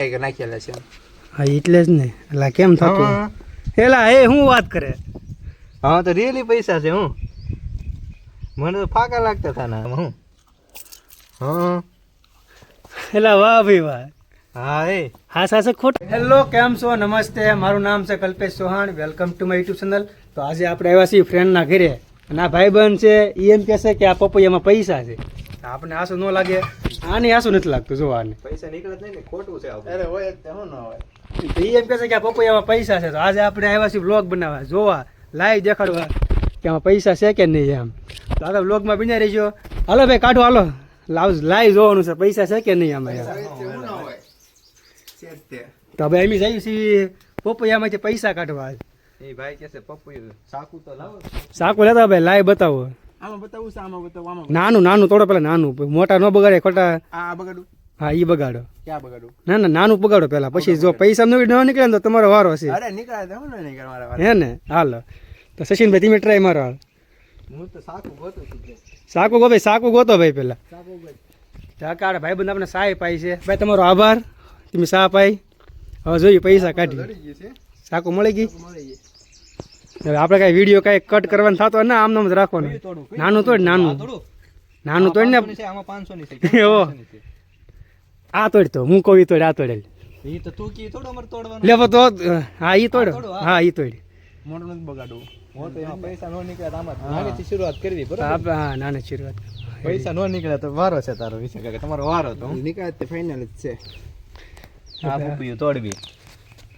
કે નાખેલા છે હા એટલે જ ને. એટલે કેમ થતું? એલા એ હું વાત કરે? હા તો રિયલી પૈસા છે હું. મને તો ફાકા લાગતા હતા ના હું. હા. એલા વાહ ભાઈ વાહ. હા એ. હા સાસે ખોટ હેલો કેમ છો? નમસ્તે. મારું નામ છે Kalpesh Chauhan. Welcome to my YouTube channel. તો આજે આપણે આવ્યા છીએ ફ્રેન્ડના ઘરે. અને આ ભાઈબંધ છે એ એમ કહેશે કે આ પપૈયામાં પૈસા છે. આપણે આસુ ન લાગે. આને આસુ નથી લાગતું જો આને. પૈસા નીકળે જ નહીં ને ખોટું છે અરે હોય શું ના હોય. એમ કહે છે કે આ પપૈયામાં પૈસા છે તો આજે આપણે આવ્યા છીએ બ્લોગ બનાવવા જોવા લાઈવ દેખાડવા કે આમાં પૈસા છે કે નહીં એમ. તો આગળ બ્લોગમાં બિના રહીજો. હાલો ભાઈ કાઢો હાલો. લાવ લાઈવ જોવાનું છે પૈસા છે કે નહીં આમાં તે. હવે એમ જઈએ છીએ પપૈયામાંથી પૈસા કાઢવા. એ ભાઈ કે છે પપ્પુ સાકુ તો લાવો. સાકુ લેતા ભાઈ લાઈવ બતાવો. આમાં બતાવું છે આમાં બતાવું આમાં નાનું નાનું થોડો પેલા નાનું. મોટા ન બગાડે ખોટા. આ બગાડું? હા ઈ બગાડો. ક્યાં બગાડું? ના ના નાનું બગાડો પેલા પછી જો પૈસા ન ન નીકળે ને તો તમારો વારો છે અરે નીકળે તો હું નહીં મારા હે ને? હાલો. તો સચિનભાઈ તમે ટ્રાય મારો હાલ. હું તો સાકુ ગોતો. સાકુ ગો ભાઈ સાકુ ગોતો ભાઈ પેલા કાકા ભાઈ બંધ આપણે સહાય પાઈ છે. ભાઈ તમારો આભાર. તમે સા પાઈ હવે જોઈએ પૈસા કાઢી સાકું સાકુ મળી ગઈ? મળી ગઈ. હવે આપણે કાંઈ વીડિયો કાંઈ કટ કરવાનું થતો હોય ને આમ નામ જ રાખવાનું. નાનું તોડ નાનું. નાનું તોડ ને પાંચસોની છે, આમાં પાંચસો ની છે એવો. આ તોડ તો હું કહું ઈ તોડ આ તોડેલ. એ તો તું કી થોડો અમારે તોડવાનો. લે તો હા ઈ તોડ. હા. ઈ તોડ મોટું નથી બગાડવું. પૈસા નો નીકળે તો શરૂઆત કરવી બરોબર? હા નાની શરૂઆત. પૈસા નો નીકળે તો વારો છે તારો વિશે કે તમારો વારો તો. નીકળે તે ફાઇનલ જ છે. આ પપ્પીયું તોડવી.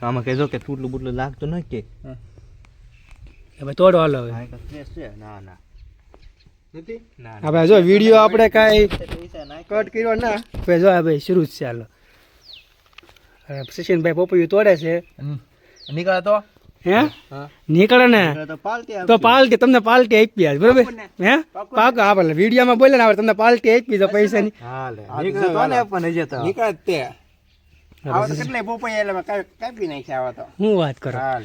આમાં કહેજો કે તૂટલું બુટલું લાગતું ન કે. હવે તોડો હાલો હવે. હા, એક stress છે. ના ના. હવે જો વીડિયો આપણે કાંઈ કટ કર્યો ના હવે જો આ ભાઈ શરૂ જ છે હાલો. સચિનભાઈ પોપૈયું તોડે છે. નીકળે તો? હે? નીકળે ને? તો પાલટી તમને પાલટી આપી આજ બરોબર? હે? પાક આપણે વિડીયોમાં બોલે ને આપણે તમને પાલટી આપી તો પૈસા ની નીકળે તો. નીકળે તે. આવા તો કેટલાય પોપાઈ એટલે કાપી- કાપી નાખ્યા આવા તો. હું વાત કરો? હા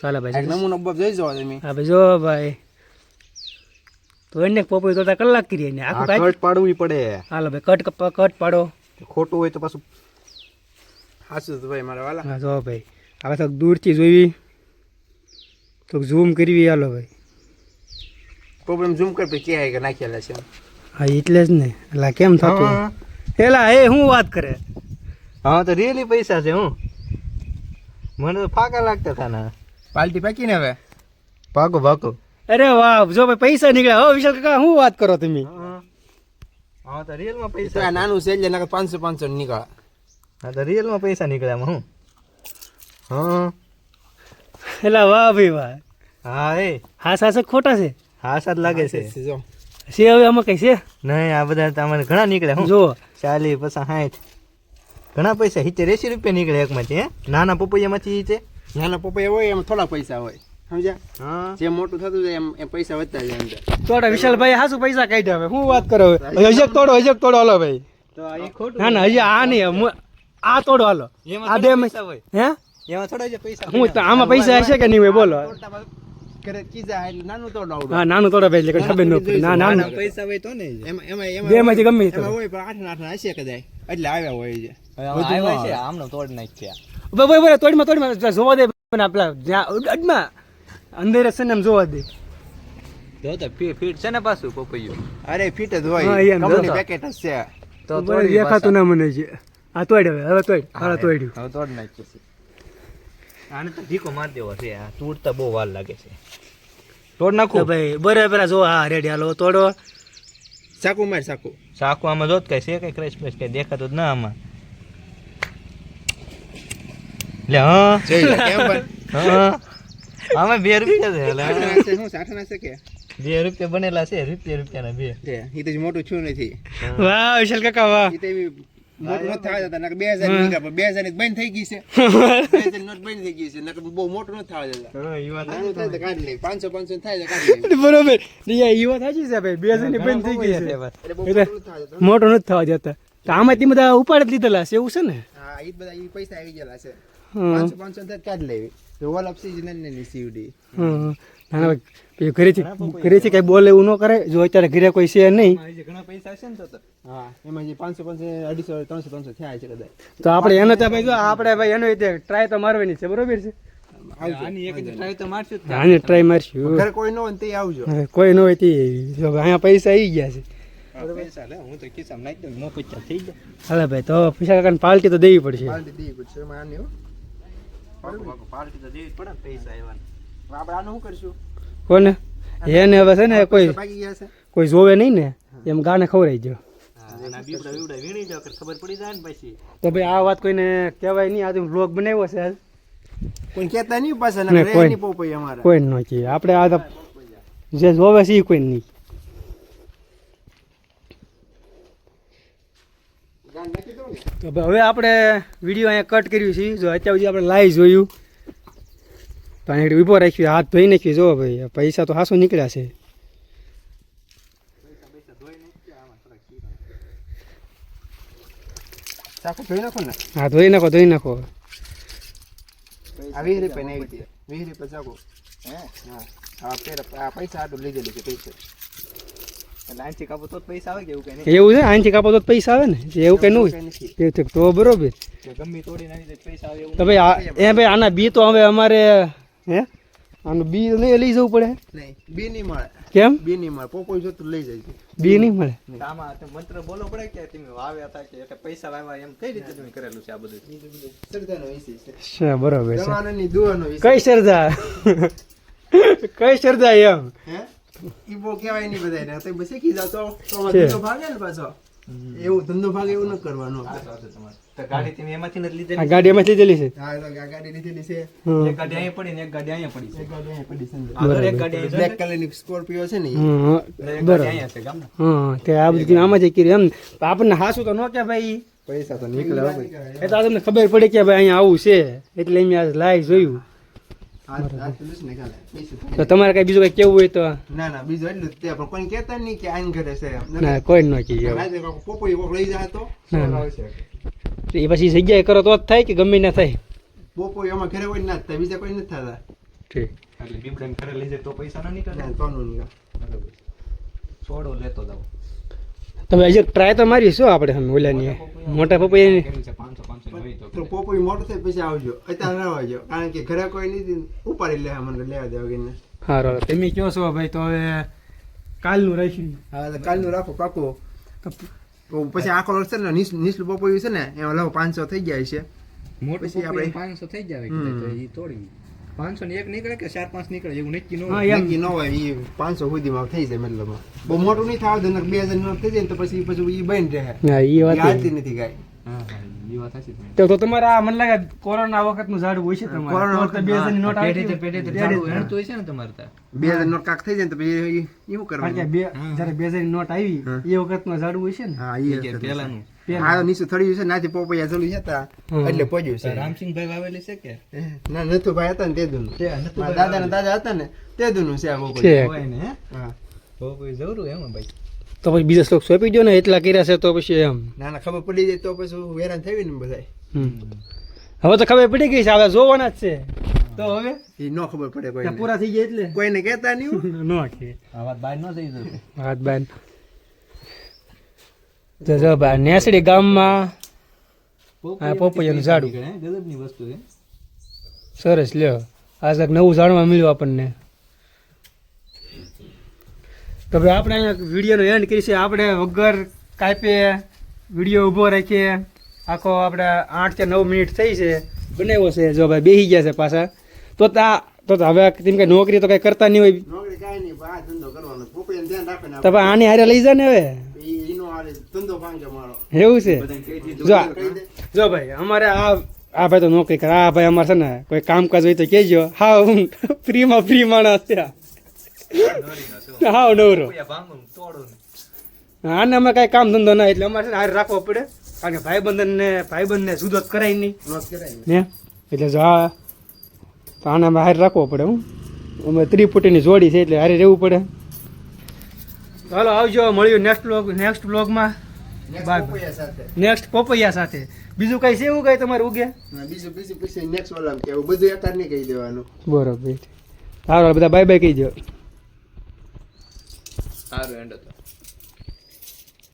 ચાલો થી ભાઈ નમૂનો બબ જોઈ જાઓ તમે હા ભાઈ જો ભાઈ. તો એને પોપૈયું તોડતા કલાક કરીએ ને આખું કટ પાડવું પડે. હાલો ભાઈ કટ કટ પાડો. ખોટું હોય તો પાછું હાસુ ભાઈ મારા વાલા. હા જો ભાઈ હવે તો દૂરથી જોઈ તો ઝૂમ કરવી હાલો ભાઈ. પ્રોબ્લેમ ઝૂમ કર પછી ક્યાં કે નાખેલા છે હા એટલે જ ને. એટલે કેમ થતું. એલા એ હું વાત કરે? હા તો રિયલી પૈસા છે હું. મને તો ફાકા લાગતા હતા ના પાલટી પાકી ને હવે? પાકો પાકો. અરે વાહ જો ભાઈ પૈસા નીકળ્યા. હો વિશાલ કાકા શું વાત કરો તમે? હા તો રિયલમાં પૈસા આ નાનું છે એટલે નકર પાંચસો પાંચસો નીકળે. હા તો રિયલમાં પૈસા નીકળ્યા આમાં હું? હા. એલા વાહ ભાઈ વાહ. હા એ. હા સાસે ખોટા છે? હા સાત લાગે છે. જો. છે હવે આમાં કઈ છે? નહીં આ બધા તમારે ઘણા નીકળ્યા હું? જો ચાલી પછી સાઠ. ઘણા પૈસા સિત્તેર એસી રૂપિયા નીકળે એકમાંથી હે? નાના પપૈયામાંથી છે. નાના પપૈયા હોય એમ થોડા પૈસા હોય. સમજ્યા? હા. મોટું થતું જાય એમ એમ પૈસા વધતા જાય અંદર તોડા વિશાલભાઈ હાસુ પૈસા કાઢ્યા હવે. શું વાત કરો હવે? હજક તોડો હજક તોડો હાલો ભાઈ. તો આ એ ખોટું ના ના હજી આ નહીં આ તોડો હાલો. આ થોડા બે પૈસા હોય. હે? એમાં થોડા પૈસા હું તો આમાં પૈસા હશે કે નહીં હોય બોલો. નાનું તોડ ભાઈ એટલે ખબર ન પડે. ના નાનું. પૈસા હોય તો ને એમાં એમાં એમાં બે માંથી ગમે. હોય પણ આઠ આઠ હશે કદાચ. એટલે આવ્યા હોય છે તોડ નાખ્યા. બરાબર બરાબર તોડમાં તોડમાં જોવા દે પણ આપલા જ્યાં અડમાં અંદર છે ને એમ જોવા દે. તો તો ફીટ છે ને પાછું પપૈયું. અરે ફીટ જ હા, હોય એમ કંપની પેકેટ જ છે. તો તોડી દેખાતું ના મને છે. આ તોડ હવે હવે તોડ હાલો તોડ્યું. હવે તોડ નાખીએ આને તો ઢીકો માર દેવો છે આ તૂટતા બહુ વાર લાગે છે. તોડ નાખો? ભાઈ બરાબર જો હા રેડી હાલો તોડો. સાકુ માર સાકુ સાકુ આમાં જોત કઈ છે કઈ ક્રેશ પ્રેશ કઈ દેખાતું જ ના આમાં. લે હા? જોઈ લે કેમ પણ? હા અમે બે રૂપિયા છે એટલે હું. સાઠના છે કે? બે રૂપિયા બનેલા છે રૂપિયા રૂપિયાના બે. એ તો મોટું છું નથી. વાહ વિશાલ કાકા વાહ. એ તો મોટું નથી થવા જતા નકર બે હજારની પણ બે હજારની બંધ થઈ ગઈ છે. બે હજાર નોટ બંધ થઈ ગઈ છે નકર બહુ મોટું નથી થવા જતા વાત થાય તો કાઢી લે પાંચસો પાંચસો થાય તો કાઢી લે. બરોબર. ઈ વાત સાચી છે ભાઈ. બે હજારની બંધ થઈ ગઈ છે. મોટું નથી થવા જતા મોટો નથી થવા જતા તો આમાંથી બધા ઉપાડ જ લીધેલા છે એવું છે ને? હા એ બધા પૈસા આવી ગયેલા છે. પાંચસો પાંચસો તો કાઢી લેવી. તો ઓલ ઓફ સીઝન ને ની સીવડી હા ના ભાઈ ઘરેથી ઘરેથી કઈ બોલે એવું ન કરે. જો અત્યારે ઘરે કોઈ છે નહીં. ઘણા પૈસા છે ને તો હા એમાં જે પાંચસો પાંચસો અઢીસો ત્રણસો ત્રણસો થયા છે કદાચ. તો આપણે એનો તો ભાઈ જો આપણે ભાઈ એનો ટ્રાય તો મારવાની છે બરોબર છે? ટ્રાય મારશું જ આને ટ્રાય મારશું. ઘરે કોઈ ન હોય ને તે આવજો. કોઈ ન હોય તે અહીંયા પૈસા આવી ગયા છે. પૈસા તો ખિસ્સામાં નાખી દઉં મો પૈસા થઈ જાય હાલે ભાઈ તો પૈસા કાકાને પાર્ટી તો દેવી પડશે. પાર્ટી દેવી પડશે એમાં આની હો પાર્ટી તો દેવી પડે પૈસા એવાને આપણે આનું શું કરશું કોને એને હવે છે ને કોઈ ગયા કોઈ જોવે નહીં ને એમ ગાને ખવડાઈ પછી તો ભાઈ આ વાત કોઈને કહેવાય નહીં આજે વ્લોગ બનાવ્યો છે આજ કોઈ કહેતા નહીં પાછા કોઈ- કોઈ ન કહે આપણે આ તો જે જોવે છે એ કોઈ નહીં ગાન નાખી દઉં ને તો હવે આપણે વીડિયો અહીંયા કટ કર્યું છે. જો અત્યાર સુધી આપણે લાઈવ જોયું. તો અહીંયા ઊભો રાખ્યો હાથ ધોઈ નાખ્યું. જો ભાઈ પૈસા તો હાસો નીકળ્યા છે. ધોઈ નાખો ને. હા ધોઈ નાખો ધોઈ નાખો. વીસ રૂપિયા ને આવી વીસ રૂપિયા ચાકુ હા? હા. આ પૈસા આટલું લીધેલું છે પૈસા. આનથી કાપો તો પૈસા આવે કે એવું કઈ નહીં. એવું છે? આનાથી કાપો તો પૈસા આવે ને? એવું કઈ ન હોય. કઈ નથી એવું તો- તો બરોબર. કે તોડી નાખી તો પૈસા આવે એવું તો ભાઈ એ ભાઈ આના બી તો હવે અમારે હે? આનું બી નહીં લઈ જવું પડે. નહીં બી નહીં મળે. કેમ? બી નહીં મળે. પોપોઈ જોતું લઈ જાય બી નહીં મળે. આમાં મંત્ર બોલો પડે કે તમે વાવ્યા હતા કે એટલે પૈસા વાવ્યા એમ કઈ રીતે તમે કરેલું છે આ બધું? સરદારનો વિષય છે. છે બરોબર છે. વિષય કઈ શ્રદ્ધા? કઈ શ્રદ્ધા એમ? હે? ઈ કહેવાય નહીં બધાને તો શીખી જાવ તો તો આમાં ધંધો ભાગે ને પાછો? એવું ધંધો ભાગે એવું ન કરવાનું. ગાડી તમે એમાંથી નથી લીધેલી? ગાડી એમાં લીધેલી છે. હા તો ગાડી લીધેલી છે. એક ગાડી અહીંયા પડી ને એક ગાડી અહીંયા પડી છે. એક ગાડી અહીંયા પડી છે. આગળ એક ગાડી અહીંયા બ્લેક કલરની સ્કોર્પિયો છે ને ઈ. હમ, છે એક બરોબર. ગાડી અહીંયા છે ગામના હા તે આ બધું આમાં જ કર્યું એમ આપણને હાસું તો ન કે ભાઈ. પૈસા તો નીકળે એ તો તમને ખબર પડી કે ભાઈ અહીંયા આવું છે. એટલે મેં આજ લાઈવ જોયું. તો તમારે કઈ બીજું કઈ કેવું હોય તો? ના ના બીજું એટલું જ તે પણ કોઈ કહેતા નહીં કે આઈન ઘરે છે. ના કોઈ ન કોક પોપોઈ કોક લઈ જાય તો ના, ના. એ પછી જગ્યાએ કરો તો જ થાય કે ગમે ના થાય? પોપોઈ અમારે ઘરે હોય ના જ થાય બીજા કોઈ નથી થતા. ઠીક. એટલે બીબડાને ઘરે લઈ જાય તો પૈસા ના નીકળે? તો તોનું નહીં. છોડો લેતો જાવ તમે હજી ટ્રાય તો મારી શું આપણે ઓલાની? મોટા ની તો તો મોટો થાય પછી આવજો. અત્યારે ના આવજો કારણ કે ઘરે કોઈ નથી ઉપાડી લે મને લેવા દેવા વગરને. હારો તમે કહો છો ભાઈ? તો હવે કાલનું રાખ્યું હા તો કાલનું રાખો પાકું. તો પછી આખો વર્ષ છે ને નીસ- નીચલું પોપોયું છે ને એમાં લવ પાંચસો થઈ જાય છે. મોટું પછી આપણે- પાંચસો થઈ જાય તોડી પાંચસો ને એક નીકળે કે ચાર પાંચ નીકળે? એવું નક્કી ન હોય. નક્કી ન હોય એ પાંચસો સુધીમાં થઈ જાય મતલબ. બહુ મોટું નહીં થાવ તો બે હજાર થઈ જાય તો પછી પછી એ બંધ રહે. હા એ વાત આવતી નથી ગાય હા હા ઈ વાત સાચી છે. તો તો તમારે આ મને લાગે કોરોના વખતનું ઝાડ હોય છે તમારે. કોરોના તો તો બે હજારની નોટ આવી તે પેઢી ઝાડુ હોય છે ને તમારે બે હજાર નોટ કાક થઈ જાય ને તો પછી એવું કરવાનું? બે જયારે બે હજારની નોટ આવી એ વખતનું ઝાડવું હોય છે ને. હા એ પેલાનું આ નીચે થડ્યું છે નાથી પોપૈયા ચલું છે તા એટલે પહોંચ્યું છે. રામસિંહભાઈ વાવેલી છે કે? ના નથુભાઈ હતા ને તે દુનું મારા દાદા ને દાદા હતા ને તે દુનું છે આ પોપૈયું. છે ને હા? જરૂર એમાં ભાઈ. તો પછી બીજા શ્લોક સોંપી દો ને એટલા કર્યા છે તો પછી એમ. ના ના ખબર પડી જાય તો પછી હેરાન થઈ ને બધા હવે તો ખબર પડી ગઈ છે હવે જોવાના જ છે. તો હવે? એ ન ખબર પડે કોઈ પૂરા થઈ ગયા એટલે. કોઈને કહેતા નહીં હો. ન કે. આ વાત બાય ન થઈ જશે વાત બાન તો જો ભાઈ નેસડી ગામમાં આ પોપૈયાનું ઝાડું. ગજબની વસ્તુ છે. સરસ લ્યો. આજે એક નવું જાણવા મળ્યું આપણને. તો ભાઈ આપણે અહીંયા વિડીયોનો એન્ડ કરી છે આપણે વગર કાપે વીડિયો ઊભો રાખીએ. આખો આપણે આઠ કે નવ મિનિટ થઈ છે. બનાવ્યો છે. જો ભાઈ બેસી ગયા છે પાછા. તો તા તો હવે તેમ કે નોકરી તો કઈ કરતા નહીં હોય. નોકરી કાંઈ નહીં આ ધંધો કરવાનો પોપૈયાને ધ્યાન રાખે ને તો ભાઈ આની હારે લઈ જાય ને હવે. ધંધો ભાંગે મારો. એવું છે? જો જો ભાઈ અમારે આ આ ભાઈ તો નોકરી કરે. આ ભાઈ અમારે છે ને કોઈ કામકાજ હોય તો કહેજો. હા હું ફ્રીમાં ફ્રી માણસ છે. હાવ નવરો. આને અમે કાંઈ કામ ધંધો ના એટલે અમારે છે હારે રાખવો પડે. કારણ કે ભાઈબંધને ભાઈબંધને સુધો કરાય નહીં. ને? એટલે જો હા તો આને અમે હારે રાખવો પડે હું. અમે ત્રિપુટીની જોડી છે એટલે હારે રહેવું પડે. ચાલો આવજો. મળ્યું નેક્સ્ટ બ્લોગ નેક્સ્ટ બ્લોગમાં નેક્સ્ટ પોપૈયા સાથે. બીજું કઈ છે એવું કઈ તમારે ઉગે? બીજું બીજું પછી નેક્સ્ટ વાળા કે બધું એકાદ નહીં કહી દેવાનું. બરોબર. સારું બધા બાય બાય કહી દો સારું એન્ડ હતો.